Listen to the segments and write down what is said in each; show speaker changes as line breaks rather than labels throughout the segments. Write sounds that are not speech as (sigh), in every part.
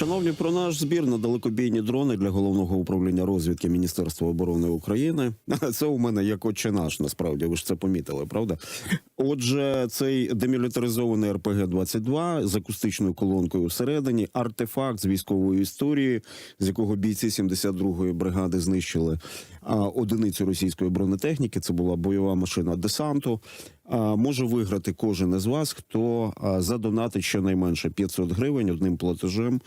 Шановні, про наш збір на далекобійні дрони для головного управління розвідки Міністерства оборони України. (laughs) Це у мене як отче наш, насправді ви ж це помітили, правда? Отже, цей демілітаризований РПГ 22 з акустичною колонкою всередині, артефакт з військової історії, з якого бійці 72-ї бригади знищили одиницю російської бронетехніки. Це була бойова машина десанту. Може виграти кожен із вас, хто задонатить щонайменше 500 гривень одним платежем,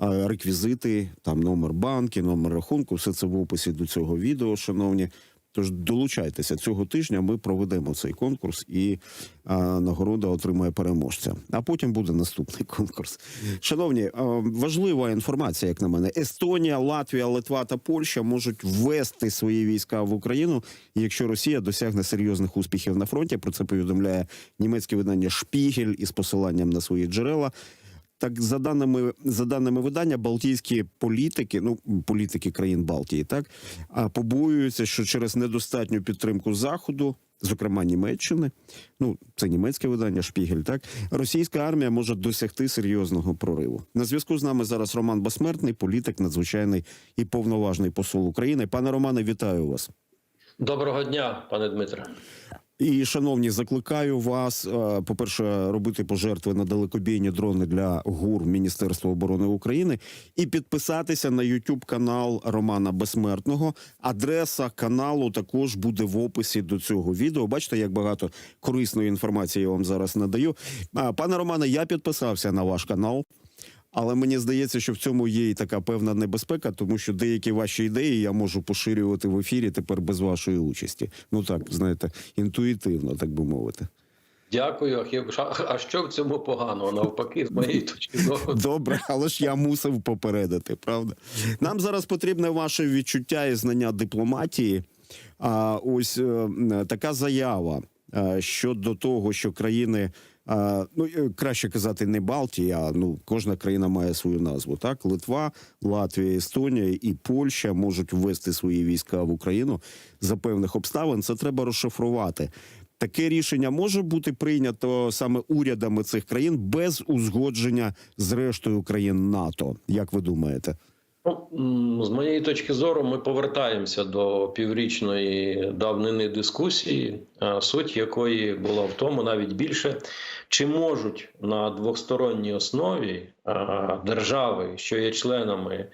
реквізити, там номер банки, номер рахунку. Все це в описі до цього відео, шановні. Тож долучайтеся цього тижня. Ми проведемо цей конкурс, і а, нагорода отримає переможця. А потім буде наступний (laughs) конкурс. Шановні, а, важлива інформація, як на мене. Естонія, Латвія, Литва та Польща можуть ввести свої війська в Україну, якщо Росія досягне серйозних успіхів на фронті. Про це повідомляє німецьке видання Шпігель із посиланням на свої джерела. Так, за даними за даними видання, балтійські політики, ну політики країн Балтії, так побоюються, що через недостатню підтримку заходу, зокрема Німеччини, ну це німецьке видання Шпігель, так російська армія може досягти серйозного прориву. На зв'язку з нами зараз Роман Басмертний, політик, надзвичайний і повноважний посол України. Пане Романе, вітаю вас.
Доброго дня, пане Дмитре.
І, шановні, закликаю вас, е, по-перше, робити пожертви на далекобійні дрони для ГУР Міністерства оборони України і підписатися на YouTube канал Романа Безсмертного. Адреса каналу також буде в описі до цього відео. Бачите, як багато корисної інформації я вам зараз надаю. Пане Романе, я підписався на ваш канал. Але мені здається, що в цьому є і така певна небезпека, тому що деякі ваші ідеї я можу поширювати в ефірі тепер без вашої участі. Ну так, знаєте, інтуїтивно, так би мовити.
Дякую. А що в цьому поганого? Навпаки, з моєї точки зору. (laughs)
Добре, але ж я мусив попередити, правда? Нам зараз потрібне ваше відчуття і знання дипломатії. А ось е, така заява е, щодо того, що країни. Ну е, краще казати не Балтія, а ну кожна країна має свою назву. Так, Литва, Латвія, Естонія і Польща можуть ввести свої війська в Україну за певних обставин. Це треба розшифрувати. Таке рішення може бути прийнято саме урядами цих країн без узгодження з рештою країн НАТО. Як ви думаєте?
Ну, з моєї точки зору, ми повертаємося до піврічної давнини дискусії, суть якої була в тому, навіть більше, чи можуть на двосторонній основі держави, що є членами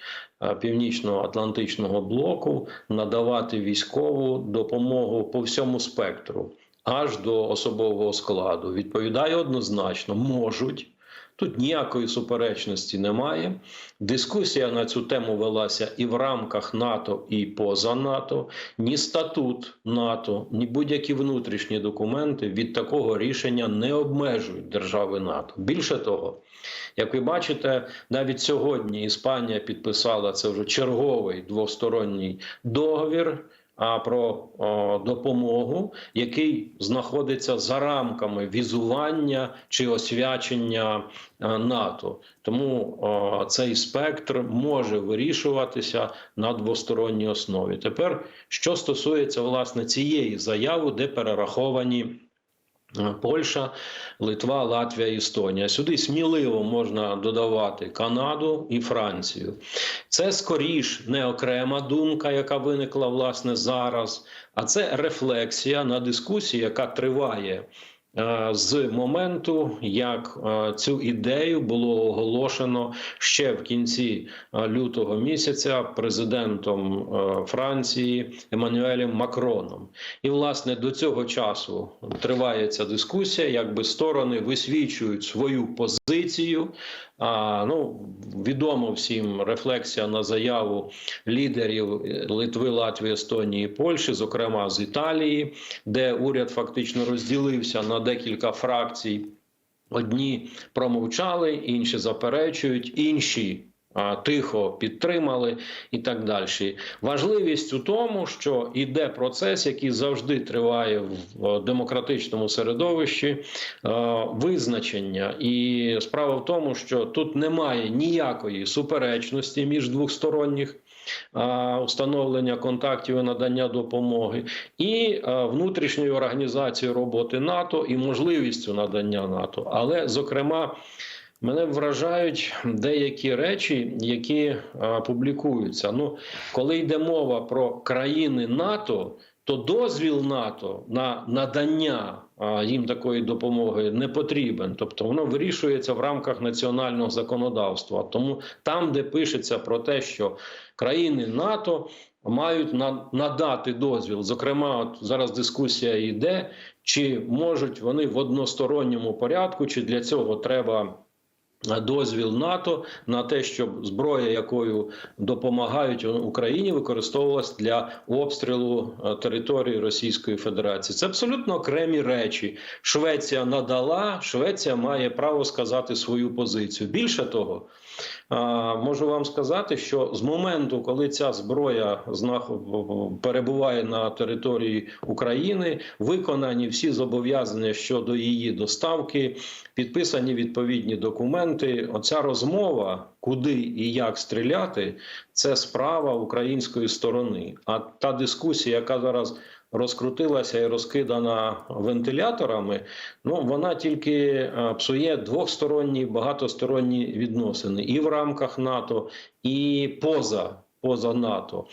Північно-Атлантичного блоку, надавати військову допомогу по всьому спектру, аж до особового складу. Відповідає однозначно, можуть. Тут ніякої суперечності немає. Дискусія на цю тему велася і в рамках НАТО, і поза НАТО. Ні статут НАТО, ні будь-які внутрішні документи від такого рішення не обмежують держави НАТО. Більше того, як ви бачите, навіть сьогодні Іспанія підписала це вже черговий двосторонній договір. А про допомогу, який знаходиться за рамками візування чи освячення е, НАТО, тому цей спектр може вирішуватися на двосторонній основі. Тепер що стосується власне цієї заяви, де перераховані. Польща, Литва, Латвія, Естонія. Сюди сміливо можна додавати Канаду і Францію. Це скоріш не окрема думка, яка виникла власне зараз, а це рефлексія на дискусії, яка триває. Е, З моменту, як е, цю ідею було оголошено ще в кінці е, лютого місяця президентом Франції Еммануелем Макроном, і власне до цього часу триває ця дискусія, якби сторони висвічують свою позицію. А, ну, відомо всім рефлексія на заяву лідерів Литви, Латвії, Естонії, і Польщі, зокрема з Італії, де уряд фактично розділився на декілька фракцій. Одні промовчали, інші заперечують, інші тихо підтримали і так далі. Важливість у тому, що йде процес, який завжди триває в демократичному середовищі е, визначення. І справа в тому, що тут немає ніякої суперечності між двосторонніх. е, Установлення контактів і надання допомоги і е, внутрішньої організації роботи НАТО і можливістю надання НАТО, але зокрема Мене вражають деякі речі, які а, публікуються. Ну, коли йде мова про країни НАТО, то дозвіл НАТО на надання а, їм такої допомоги не потрібен. Тобто воно вирішується в рамках національного законодавства. Тому там, де пишеться про те, що країни НАТО мають на- надати дозвіл. Зокрема, от зараз дискусія йде, чи можуть вони в односторонньому порядку, чи для цього треба. Е, Дозвіл НАТО на те, щоб зброя, якою допомагають Україні, використовувалась для обстрілу е, території Російської Федерації. Це абсолютно окремі речі. Швеція надала, Швеція має право сказати свою позицію. Більше того, Можу вам сказати, що з моменту, коли ця зброя перебуває на території України, виконані всі зобов'язання щодо її доставки, підписані відповідні документи. Оця розмова, куди і як стріляти, це справа української сторони. А та дискусія, яка зараз розкрутилася і розкидана вентиляторами, ну вона тільки е, псує двосторонні, багатосторонні відносини і в рамках НАТО, і поза. Поза НАТО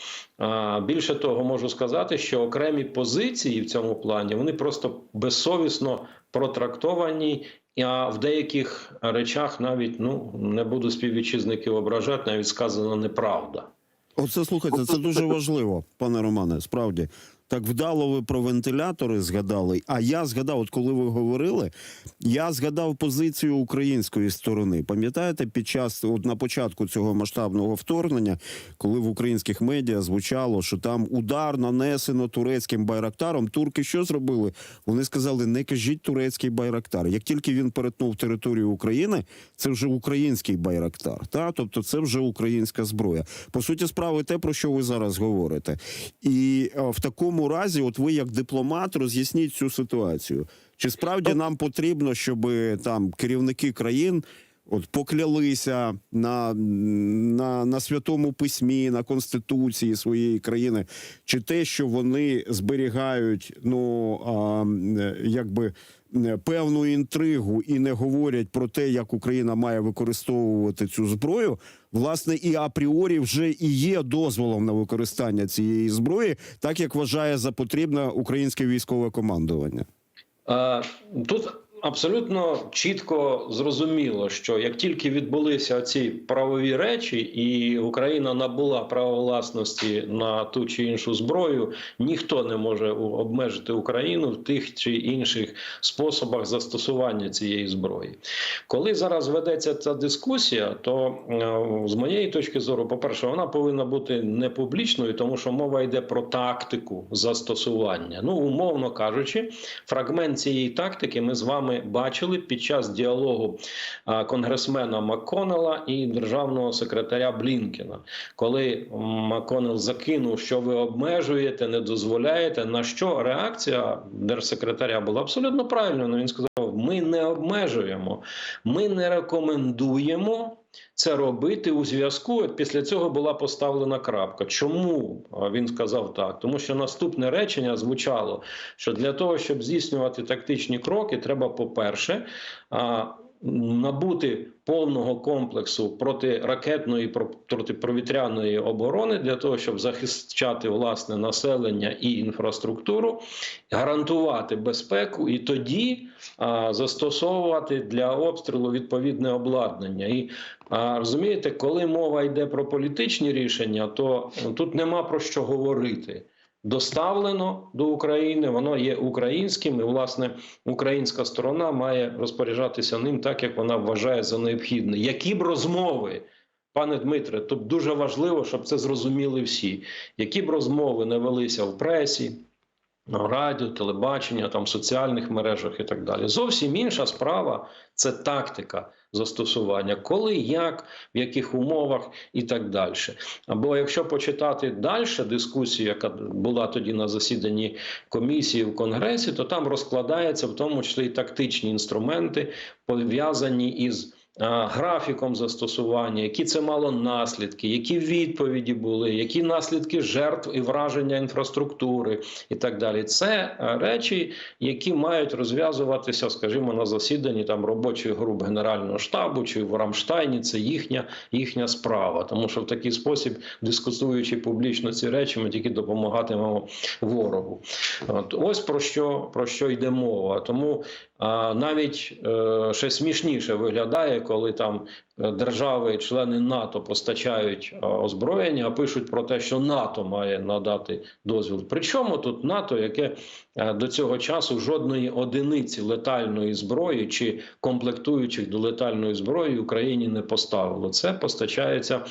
більше того, можу сказати, що окремі позиції в цьому плані вони просто безсовісно протрактовані, а в деяких речах навіть ну не буду співвітчизників ображати, навіть сказано неправда.
Оце слухайте, це дуже важливо, пане Романе. Справді так вдало ви про вентилятори згадали. А я згадав, от коли ви говорили, я згадав позицію української сторони. Пам'ятаєте, під час от на початку цього масштабного вторгнення, коли в українських медіа звучало, що там удар нанесено турецьким байрактаром. Турки що зробили? Вони сказали: не кажіть турецький байрактар. Як тільки він перетнув територію України, це вже український байрактар. Та тобто, це вже українська зброя. По суті, справи те, про що ви зараз говорите. І е, в такому разі, от ви як дипломат, роз'ясніть цю ситуацію. Чи справді нам потрібно, щоб там керівники країн от поклялися на, на, на святому письмі, на конституції своєї країни, чи те, що вони зберігають, ну а, якби м, певну інтригу і не говорять про те, як Україна має використовувати цю зброю, власне, і апріорі вже і є дозволом на використання цієї зброї, так як вважає за потрібне українське військове командування.
Е, Тут абсолютно чітко зрозуміло, що як тільки відбулися ці правові речі, і Україна набула право власності на ту чи іншу зброю, ніхто не може обмежити Україну в тих чи інших способах застосування цієї зброї. Коли зараз ведеться ця дискусія, то е, з моєї точки зору, по-перше, вона повинна бути не публічною, тому що мова йде про тактику застосування. Ну, умовно кажучи, фрагмент цієї тактики ми з вами бачили під час діалогу конгресмена Макконела і державного секретаря Блінкена, коли Макконел закинув, що ви обмежуєте, не дозволяєте. На що реакція держсекретаря була абсолютно правильною. Він сказав: ми не обмежуємо, ми не рекомендуємо. Це робити у зв'язку. Після цього була поставлена крапка. Чому він сказав так? Тому що наступне речення звучало, що для того, щоб здійснювати тактичні кроки, треба, по-перше, набути повного комплексу протиракетної про- протиповітряної оборони для того, щоб захищати власне населення і інфраструктуру, гарантувати безпеку і тоді а, застосовувати для обстрілу відповідне обладнання. І а, розумієте, коли мова йде про політичні рішення, то тут нема про що говорити. Доставлено до України, воно є українським, і власне українська сторона має розпоряджатися ним так, як вона вважає за необхідне. Які б розмови, пане Дмитре, тут дуже важливо, щоб це зрозуміли всі. Які б розмови не велися в пресі, радіо, телебачення, там соціальних мережах і так далі. Зовсім інша справа це тактика застосування, коли, як, в яких умовах і так далі. Або якщо почитати далі дискусію, яка була тоді на засіданні комісії в Конгресі, то там розкладається в тому числі і тактичні інструменти, пов'язані із графіком застосування, які це мало наслідки, які відповіді були, які наслідки жертв і враження інфраструктури, і так далі. Це е, речі, які мають розв'язуватися, скажімо, на засіданні там робочих груп Генерального штабу чи в Рамштайні. Це їхня їхня справа, тому що в такий спосіб, дискутуючи публічно ці речі, ми тільки допомагатимемо ворогу. От ось про що про що йде мова. Тому а, навіть е, ще смішніше виглядає, коли там е, держави, члени НАТО постачають е, озброєння, а пишуть про те, що НАТО має надати дозвіл. Причому тут НАТО, яке е, до цього часу жодної одиниці летальної зброї чи комплектуючих до летальної зброї Україні не поставило. Це постачається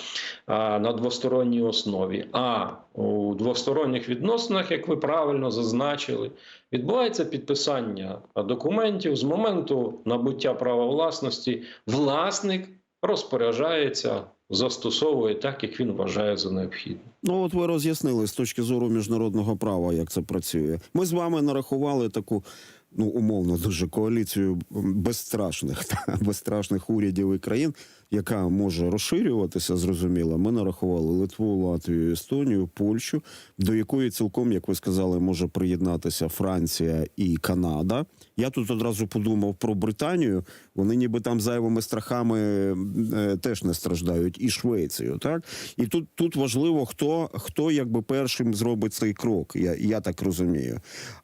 на двосторонній основі. А у двосторонніх відносинах, як ви правильно зазначили, відбувається підписання документів з моменту набуття права власності. Власник розпоряджається, застосовує так, як він вважає за необхідне.
Ну, от ви роз'яснили з точки зору міжнародного права, як це працює. Ми з вами нарахували таку, ну умовно, дуже коаліцію безстрашних (laughs) та безстрашних урядів і країн, яка може розширюватися, зрозуміло. Ми нарахували Литву, Латвію, Естонію, Польщу, до якої цілком, як ви сказали, може приєднатися Франція і Канада. Я тут одразу подумав про Британію. Вони ніби там зайвими страхами е, теж не страждають, і Швецію. Так і тут, тут важливо, хто хто якби першим зробить цей крок. Я, я так розумію.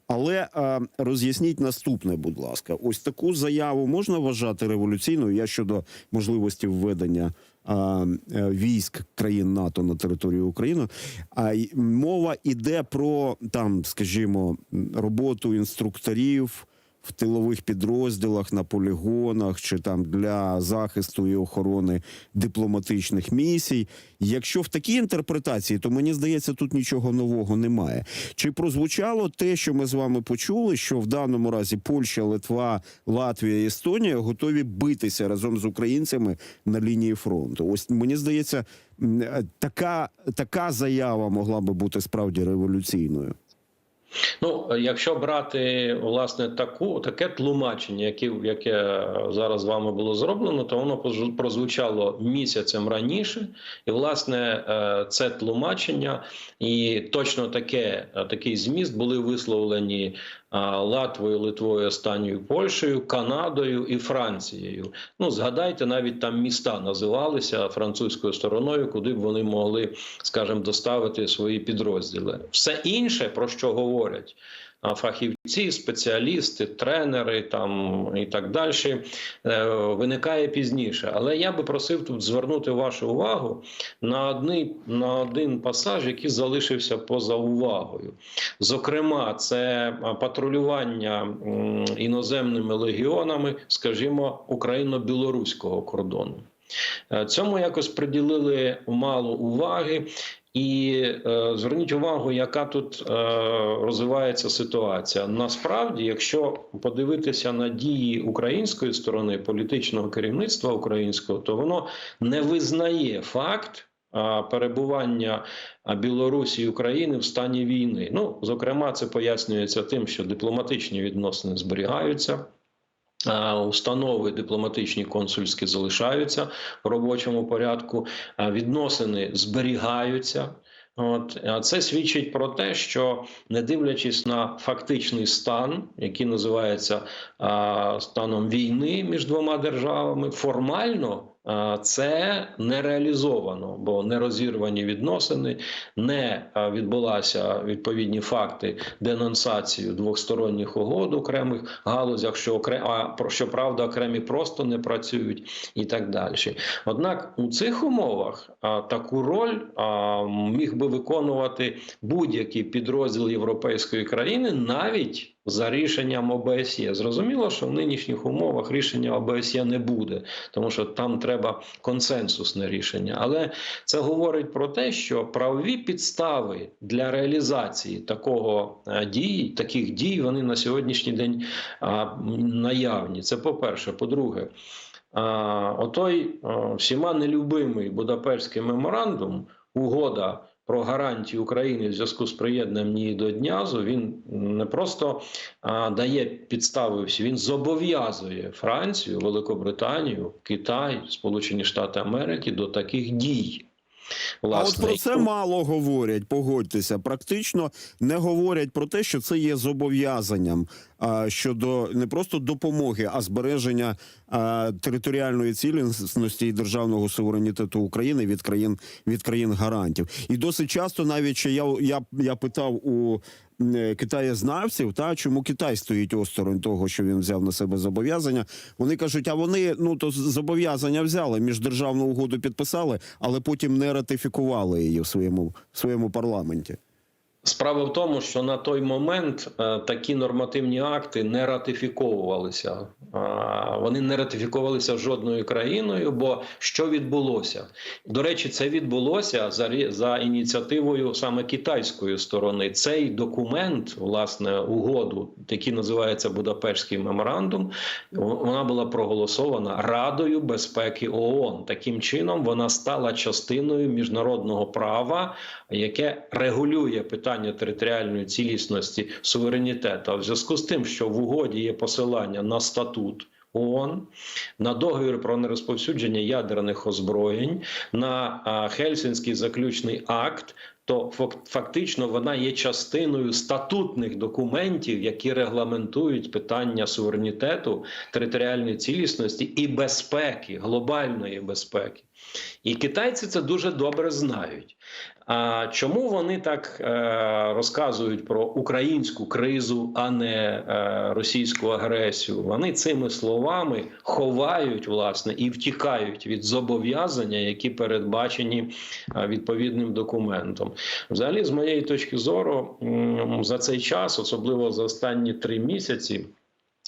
Але е, роз'ясніть наступне, будь ласка, ось таку заяву можна вважати революційною. Я щодо можливості введення е, е, військ країн НАТО на територію України. А мова йде про там, скажімо, роботу інструкторів в тилових підрозділах на полігонах чи там для захисту і охорони дипломатичних місій. Якщо в такій інтерпретації, то мені здається, тут нічого нового немає. Чи прозвучало те, що ми з вами почули, що в даному разі Польща, Литва, Латвія Естонія готові битися разом з українцями на лінії фронту? Ось мені здається, е, така, така заява могла би бути справді революційною.
Ну, якщо брати власне таку таке тлумачення, яке, яке зараз вами було зроблено, то воно прозвучало місяцем раніше, і власне е, це тлумачення і точно таке такий зміст були висловлені Латвою, Литвою, останньою Польщею, Канадою і Францією. Ну згадайте, навіть там міста називалися французькою стороною, куди б вони могли, скажімо, доставити свої підрозділи. Все інше про що говорять. Фахівці, спеціалісти, тренери там і так далі е, виникає пізніше. Але я би просив тут звернути вашу увагу на одний на один пасаж, який залишився поза увагою. Зокрема, це патрулювання іноземними легіонами, скажімо, україно-білоруського кордону. Е, Цьому якось приділили мало уваги. І е, зверніть увагу, яка тут е, розвивається ситуація. Насправді, якщо подивитися на дії української сторони політичного керівництва українського, то воно не визнає факт перебування Білорусі і України в стані війни. Ну, зокрема, це пояснюється тим, що дипломатичні відносини зберігаються. Установи дипломатичні консульські залишаються в робочому порядку, відносини зберігаються. От це свідчить про те, що не дивлячись на фактичний стан, який називається станом війни між двома державами, формально це не реалізовано, бо не розірвані відносини, не відбулася відповідні факти денонсації двосторонніх угод окремих галузях, що окрем, а про що правда окремі просто не працюють, і так далі. Однак у цих умовах а, таку роль а, міг би виконувати будь-який підрозділ європейської країни, навіть за рішенням ОБСЄ. Зрозуміло, що в нинішніх умовах рішення ОБСЄ не буде, тому що там треба консенсусне рішення. Але це говорить про те, що правові підстави для реалізації такого е, дій, таких дій, вони на сьогоднішній день наявні. Це по-перше. По-друге, отой всіма нелюбимий Будапештський меморандум, угода про гарантії України в зв'язку з приєднанням її до Днязу, він не просто а, дає підстави, всі, він зобов'язує Францію, Великобританію, Китай, Сполучені Штати Америки до таких дій.
А от про це мало говорять, погодьтеся. Практично не говорять про те, що це є зобов'язанням а, щодо не просто допомоги, а збереження а, територіальної цілісності і державного суверенітету України від країн від країн гарантів. І досить часто, навіть я, я, я питав у китаєзнавців, та чому Китай стоїть осторонь того, що він взяв на себе зобов'язання. Вони кажуть, а вони ну то зобов'язання взяли, міждержавну угоду підписали, але потім не ратифікували її в своєму в своєму парламенті.
Справа в тому, що на той момент е, такі нормативні акти не ратифіковувалися. А, Вони не ратифікувалися жодною країною. Бо що відбулося? До речі, це відбулося за, за ініціативою саме китайської сторони. Цей документ, власне, угоду, який називається Будапештський меморандум, вона була проголосована Радою безпеки ООН. Таким чином вона стала частиною міжнародного права, яке регулює питання територіальної цілісності суверенітету. А в зв'язку з тим, що в угоді є посилання на статут. ООН, на договір про нерозповсюдження ядерних озброєнь, на Хельсінський заключний акт, то фактично вона є частиною статутних документів, які регламентують питання суверенітету, територіальної цілісності і безпеки, глобальної безпеки. І китайці це дуже добре знають. А чому вони так е, розказують про українську кризу, а не е, російську агресію? Вони цими словами ховають власне і втікають від зобов'язання, які передбачені е, відповідним документом. Взагалі, з моєї точки зору, за цей час, особливо за останні три місяці.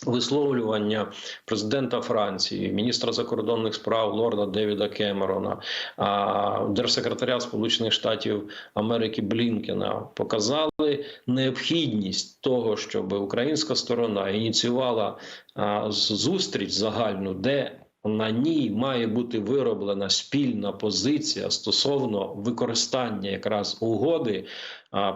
Висловлювання президента Франції, міністра закордонних справ Лорда Девіда Кемерона, держсекретаря Сполучених Штатів Америки Блінкена показали необхідність того, щоб українська сторона ініціювала зустріч загальну, де на ній має бути вироблена спільна позиція стосовно використання якраз угоди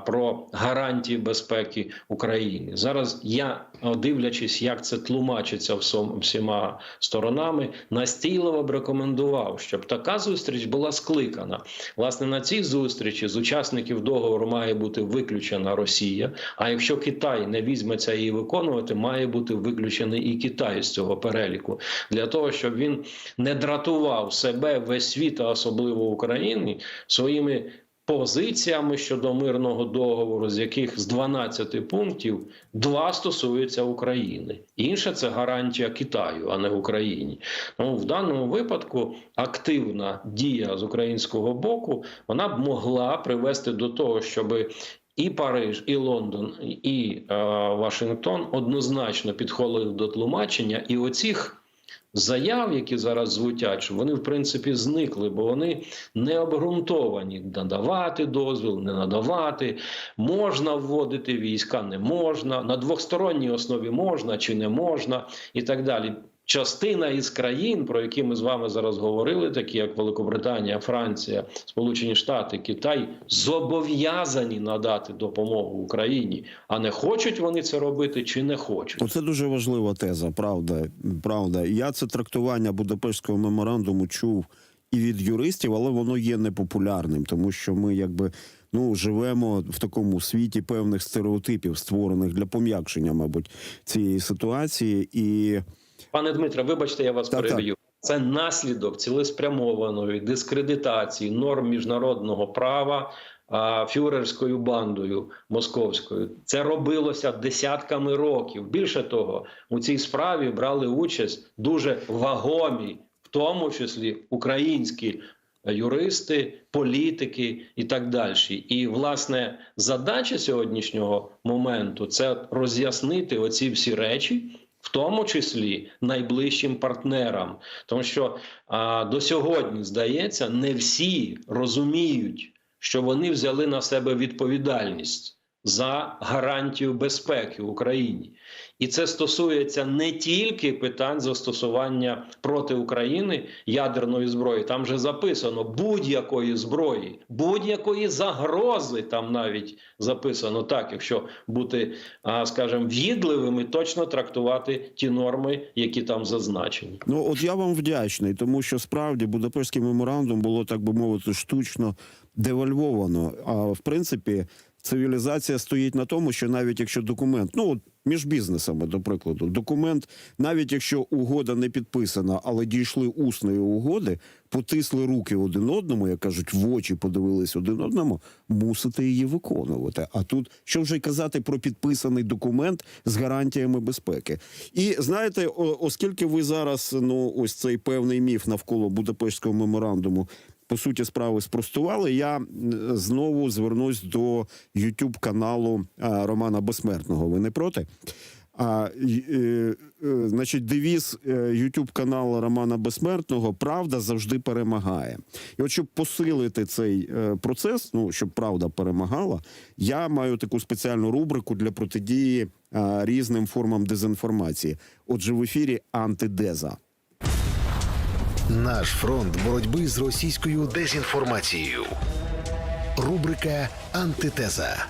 про гарантії безпеки України. Зараз я, дивлячись, як це тлумачиться всіма сторонами, настійливо б рекомендував, щоб така зустріч була скликана. Власне, на цій зустрічі з учасників договору має бути виключена Росія. А якщо Китай не візьметься її виконувати, має бути виключений і Китай з цього переліку для того, щоб він не дратував себе весь світ, а особливо Україні, своїми позиціями щодо мирного договору, з яких з 12 пунктів два стосуються України. Інше це гарантія Китаю, а не Україні. Тому в даному випадку активна дія з українського боку вона б могла привести до того, щоб і Париж, і Лондон, і е, Вашингтон однозначно підходили до тлумачення і оцих. Заяв, які зараз звучать, вони в принципі зникли, бо вони не обґрунтовані. Надавати дозвіл, не надавати, можна вводити війська, не можна, на двосторонній основі можна чи не можна, і так далі. Частина із країн, про які ми з вами зараз говорили, такі як Великобританія, Франція, Сполучені Штати, Китай, зобов'язані надати допомогу Україні, а не хочуть вони це робити чи не хочуть.
Оце дуже важлива теза, правда. Правда. Я це трактування Будапештського меморандуму чув і від юристів, але воно є непопулярним, тому що ми якби. Ну, живемо в такому світі певних стереотипів, створених для пом'якшення, мабуть, цієї ситуації. І
Пане Дмитре, вибачте, я вас переб'ю. Це наслідок цілеспрямованої дискредитації норм міжнародного права фюрерською бандою московською. Це робилося десятками років. Більше того, у цій справі брали участь дуже вагомі, в тому числі українські юристи, політики і так далі. І власне задача сьогоднішнього моменту це роз'яснити оці всі речі. В тому числі найближчим партнерам, тому що а, до сьогодні здається, не всі розуміють, що вони взяли на себе відповідальність за гарантію безпеки в Україні. І це стосується не тільки питань застосування проти України ядерної зброї. Там вже записано будь-якої зброї, будь-якої загрози. Там навіть записано так, якщо бути, скажімо, в'їдливими, точно трактувати ті норми, які там зазначені.
Ну от я вам вдячний, тому що справді Будапештський меморандум було так би мовити штучно девальвовано. А в принципі, цивілізація стоїть на тому, що навіть якщо документ, ну от між бізнесами, до прикладу, документ, навіть якщо угода не підписана, але дійшли усної угоди, потисли руки один одному, як кажуть, в очі подивились один одному, мусите її виконувати. А тут що вже казати про підписаний документ з гарантіями безпеки. І знаєте, оскільки ви зараз ну ось цей певний міф навколо Будапештського меморандуму. По суті, справи спростували. Я знову звернусь до youtube каналу Романа Безсмертного. Ви не проти? А, е, е, значить, девіз youtube каналу Романа Безсмертного Правда завжди перемагає. І от щоб посилити цей е, процес, ну щоб правда перемагала, я маю таку спеціальну рубрику для протидії е, різним формам дезінформації. Отже, в ефірі антидеза.
Наш фронт боротьби з російською дезінформацією. Рубрика Антитеза.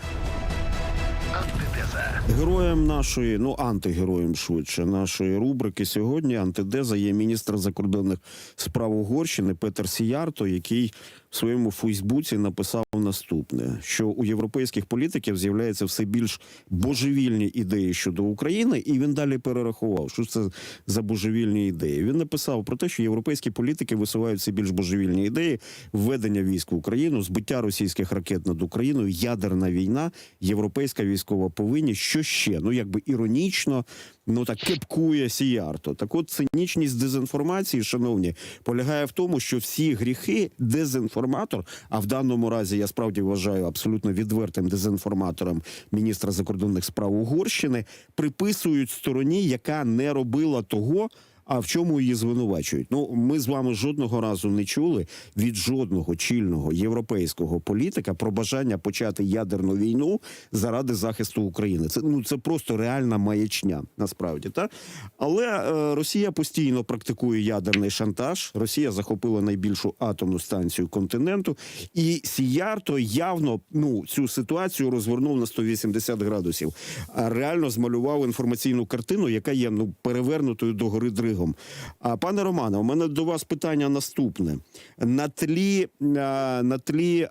Антитеза.
Героєм нашої, ну антигероєм швидше, нашої рубрики сьогодні антидеза є міністр закордонних справ Угорщини Петер Сіярто, який своєму Фейсбуці написав наступне: що у європейських політиків з'являються все більш божевільні ідеї щодо України, і він далі перерахував, що це за божевільні ідеї. Він написав про те, що європейські політики висувають все більш божевільні ідеї введення військ в Україну, збиття російських ракет над Україною, ядерна війна, європейська військова повинність. Що ще? Ну якби іронічно, ну так кепкує Сіярто. Так от цинічність дезінформації, шановні, полягає в тому, що всі гріхи дезінформатор, а в даному разі я справді вважаю абсолютно відвертим дезінформатором міністра закордонних справ Угорщини, приписують стороні, яка не робила того. А в чому її звинувачують? Ну ми з вами жодного разу не чули від жодного чільного європейського політика про бажання почати ядерну війну заради захисту України. Це ну це просто реальна маячня, насправді так. Але е, Росія постійно практикує ядерний шантаж. Росія захопила найбільшу атомну станцію континенту, і Сіярто явно ну цю ситуацію розвернув на 180 градусів. А реально змалював інформаційну картину, яка є ну перевернутою до гори дригом. А пане Романе, у мене до вас питання наступне: на тлі на тлі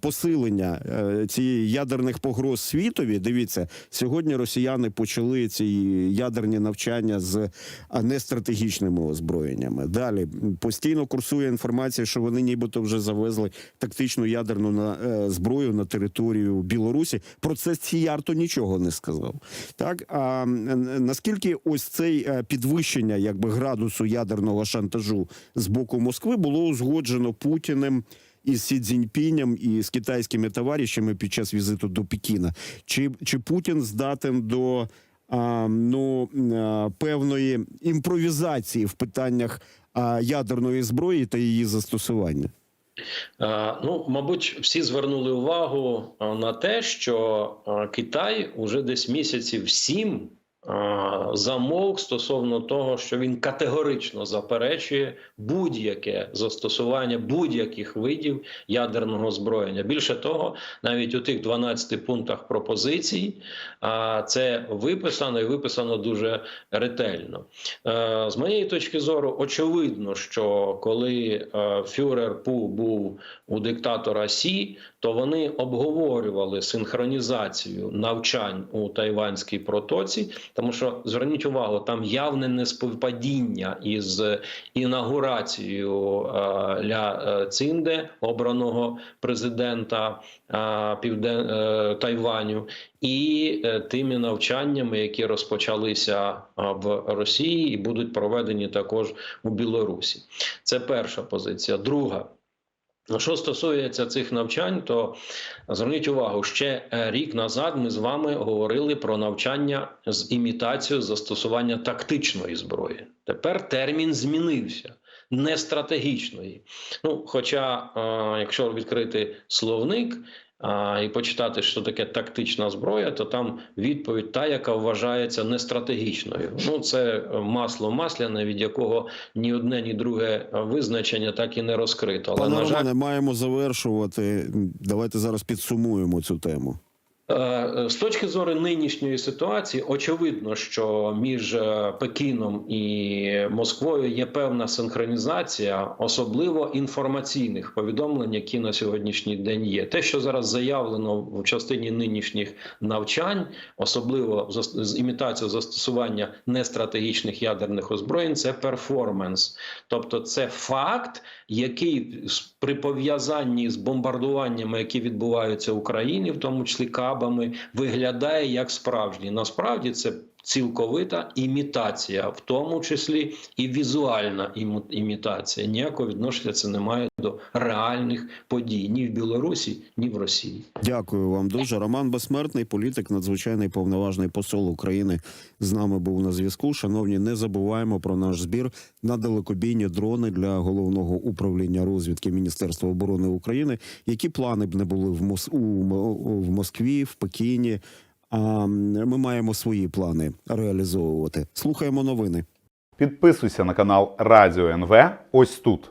посилення е, цієї ядерних погроз світові. Дивіться, сьогодні росіяни почали ці ядерні навчання з нестратегічними озброєннями. Далі постійно курсує інформація, що вони нібито вже завезли тактичну ядерну на е, зброю на територію Білорусі. Про це Сіярто нічого не сказав. Так а наскільки ось цей е, підвищення якби градусу ядерного шантажу з боку Москви було узгоджено Путіним. Із Сі Цзіньпінем і з китайськими товаришами під час візиту до Пекіна. Чи, чи Путін здатен до а, ну, а, певної імпровізації в питаннях а, ядерної зброї та її застосування?
Ну, мабуть, всі звернули увагу на те, що Китай уже десь місяців сім замовк стосовно того, що він категорично заперечує будь-яке застосування будь-яких видів ядерного озброєння. Більше того, навіть у тих 12 пунктах пропозицій а, це виписано і виписано дуже ретельно. Е, З моєї точки зору, очевидно, що коли е, фюрер Пу був у диктатора Сі, то вони обговорювали синхронізацію навчань у Тайванській протоці, тому що зверніть увагу, там явне неспівпадіння із інаугурацією е, Ля е, Цинде, обраного президента е, Півден... Тайваню, і тими навчаннями, які розпочалися в Росії і будуть проведені також у Білорусі. Це перша позиція. Друга. Що стосується цих навчань, то зверніть увагу, ще е, рік назад ми з вами говорили про навчання з імітацією застосування тактичної зброї. Тепер термін змінився. Не стратегічної. Ну, хоча, е, якщо відкрити словник, а, і почитати, що таке тактична зброя, то там відповідь та, яка вважається нестратегічною. Ну це масло масляне, від якого ні одне, ні друге визначення так і не розкрито. Але
Пане
на жаль,
Романе, маємо завершувати. Давайте зараз підсумуємо цю тему.
Е, З точки зору нинішньої ситуації, очевидно, що між е, Пекіном і Москвою є певна синхронізація, особливо інформаційних повідомлень, які на сьогоднішній день є. Те, що зараз заявлено в частині нинішніх навчань, особливо з імітацією застосування нестратегічних ядерних озброєнь, це перформанс, тобто це факт, який при пов'язанні з бомбардуваннями, які відбуваються в Україні, в тому числі кабами, виглядає як справжній. Насправді це цілковита імітація, в тому числі і візуальна імітація. Ніякого відношення це не має до реальних подій ні в Білорусі, ні в Росії.
Дякую вам дуже. Роман Безсмертний, політик, надзвичайний повноважний посол України з нами був на зв'язку. Шановні, не забуваємо про наш збір на далекобійні дрони для головного управління розвідки Міністерства оборони України. Які плани б не були в Мос... у... В Москві, в Пекіні? А ми маємо свої плани реалізовувати. Слухаємо новини.
Підписуйся на канал Радіо НВ ось тут.